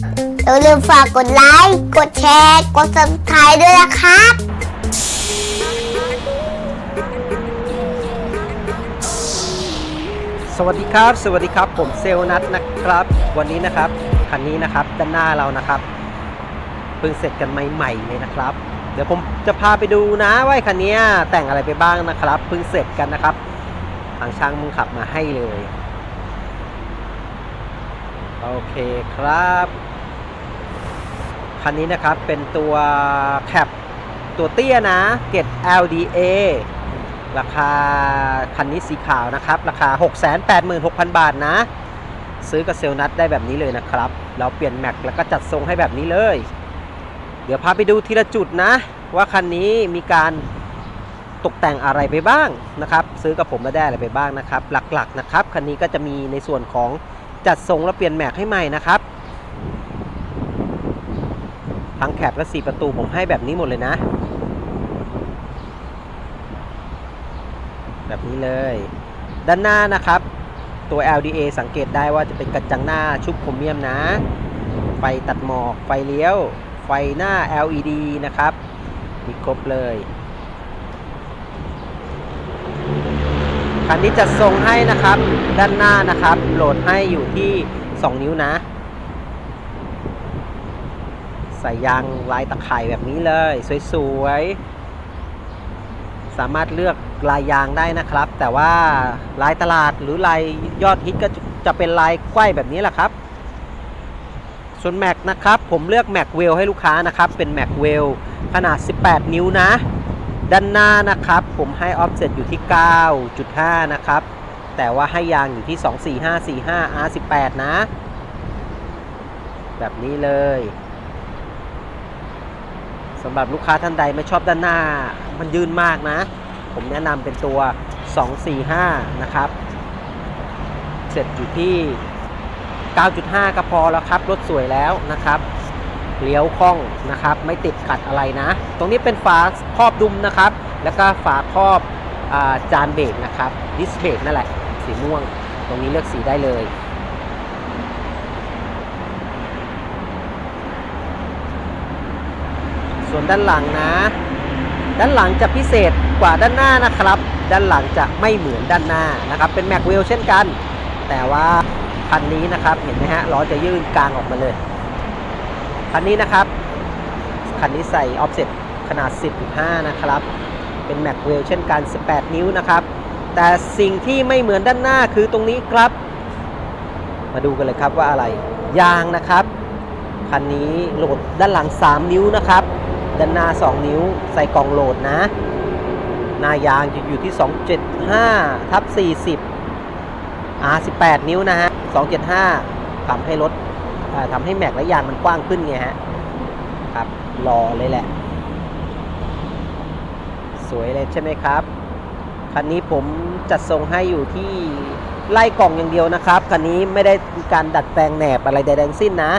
อย่าลืมฝากกดไลค์ กดแชร์ กด subscribe ด้วยนะครับสวัสดีครับ สวัสดีครับ ผมเซลลนัทนะครับ วันนี้นะครับคันนี้นะครับด้านหน้าเรานะครับเพิ่งเสร็จกันใหม่ๆเลยนะครับ เดี๋ยวผมจะพาไปดูนะว่าไอ้คันนี้แต่งอะไรไปบ้างนะครับเพิ่งเสร็จกันนะครับทางช่างมึงขับมาให้เลย โอเคครับ คันนี้นะครับเป็นตัวแคปตัวเตี้ยนะ เกต LDA ราคาคันนี้สีขาวนะครับ ราคา 686,000 บาทนะ ซื้อกับเซลนัทได้แบบนี้เลยนะครับ เราเปลี่ยนแม็กแล้วก็จัดทรงให้แบบนี้เลย เดี๋ยวพาไปดูทีละจุดนะ ว่าคันนี้มีการตกแต่งอะไรไปบ้างนะครับ ซื้อกับผมแล้วได้อะไรไปบ้างนะครับ หลักๆนะครับคันนี้ก็จะมีในส่วนของ จัดทรงและเปลี่ยนแม็กให้ใหม่นะครับทั้งแคปและ4ประตูผมให้แบบนี้หมดเลยนะ แบบนี้เลย ด้านหน้านะครับ ตัว LDA สังเกตได้ว่าจะเป็นกระจังหน้าชุบโครเมียมนะ ไฟตัดหมอก ไฟเลี้ยว ไฟหน้า LED นะครับ มีครบเลย คันนี้จะทรงให้นะครับ ด้านหน้านะครับ โหลดให้อยู่ที่ 2 นิ้วนะใส่ยางลายตะข่ายแบบนี้เลย สวยๆ สามารถเลือกลายยางได้นะครับ แต่ว่าลายตลาดหรือลายยอดฮิตก็จะเป็นลายไขว้แบบนี้แหละครับ ส่วนแม็กนะครับ ผมเลือกแม็กเวลให้ลูกค้านะครับ เป็นแม็กเวลขนาด 18 นิ้วนะ ด้านหน้านะครับ ผมให้ออฟเซ็ตอยู่ที่ 9.5 นะครับ แต่ว่าให้ยางอยู่ที่ 24545 R18 นะ แบบนี้เลยสำหรับลูกค้าท่านใดไม่ชอบด้านหน้า มันยืนมากนะ ผมแนะนำเป็นตัว 245 นะครับ เสร็จอยู่ที่ 9.5 ก็พอแล้วครับ รถสวยแล้วนะครับ เลี้ยวคล่องนะครับ ไม่ติดขัดอะไรนะ ตรงนี้เป็นฝาครอบดุมนะครับ แล้วก็ฝาครอบอาจานเบรกนะครับดิสเบรกนั่นแหละ สีม่วง ตรงนี้เลือกสีได้เลยส่วนด้านหลังนะ ด้านหลังจะพิเศษกว่าด้านหน้านะครับ ด้านหลังจะไม่เหมือนด้านหน้านะครับ เป็นแม็กเวลเช่นกัน แต่ว่าคันนี้นะครับ เห็นไหมฮะ ล้อจะยื่นกลางออกมาเลย คันนี้นะครับ คันนี้ใส่ออฟเซ็ตขนาด10.5นะครับ เป็นแม็กเวลเช่นกัน 18 นิ้วนะครับ แต่สิ่งที่ไม่เหมือนด้านหน้าคือตรงนี้ครับ มาดูกันเลยครับว่าอะไร ยางนะครับ คันนี้โหลดด้านหลัง 3 นิ้วนะครับ ด้านหน้า 2 นิ้ว ใส่กล่องโหลดนะ หน้ายางจะอยู่ที่ 275ทับ40 R18 นิ้วนะฮะ 275ทำให้รถ ทำให้แม็กและยางมันกว้างขึ้นไงฮะครับรอเลยแหละ สวยเลยใช่ไหมครับ คันนี้ผมจัดทรงให้อยู่ที่ไล่กล่องอย่างเดียวนะครับ คันนี้ไม่ได้มีการดัดแปลงแหนบอะไรใดๆทั้งสิ้นนะ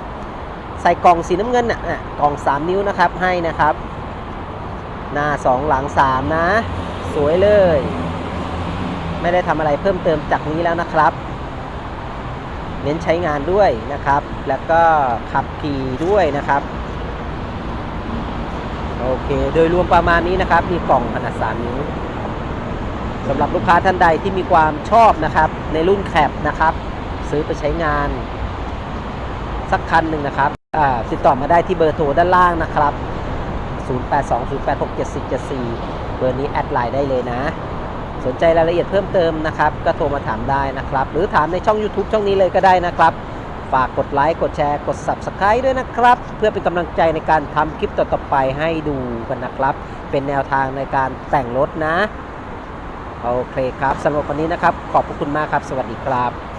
ใส่กล่องสีน้ำเงินอะกล่อง 3 นิ้วนะครับให้นะครับ หน้า 2 หลัง 3 นะ สวยเลย ไม่ได้ทำอะไรเพิ่มเติมจากนี้แล้วนะครับ เน้นใช้งานด้วยนะครับ แล้วก็ขับขี่ด้วยนะครับโอเค โดยรวมประมาณนี้นะครับ มีกล่องขนาด 3 นิ้วสำหรับลูกค้าท่านใดที่มีความชอบนะครับ ในรุ่นแคปนะครับ ซื้อไปใช้งาน สักคันหนึ่งนะครับติดต่อมาได้ที่เบอร์โทรด้านล่างนะครับ 0820867074 เบอร์นี้แอดไลน์ได้เลยนะ สนใจรายละเอียดเพิ่มเติมนะครับ ก็โทรมาถามได้นะครับ หรือถามในช่อง YouTube ช่องนี้เลยก็ได้นะครับ ฝากกดไลค์กดแชร์กด Subscribe ด้วยนะครับ เพื่อเป็นกำลังใจในการทำคลิปต่อๆไปให้ดูกันนะครับ เป็นแนวทางในการแต่งรถนะ โอเคครับสำหรับวันนี้นะครับ ขอบพระคุณมากครับ สวัสดีครับ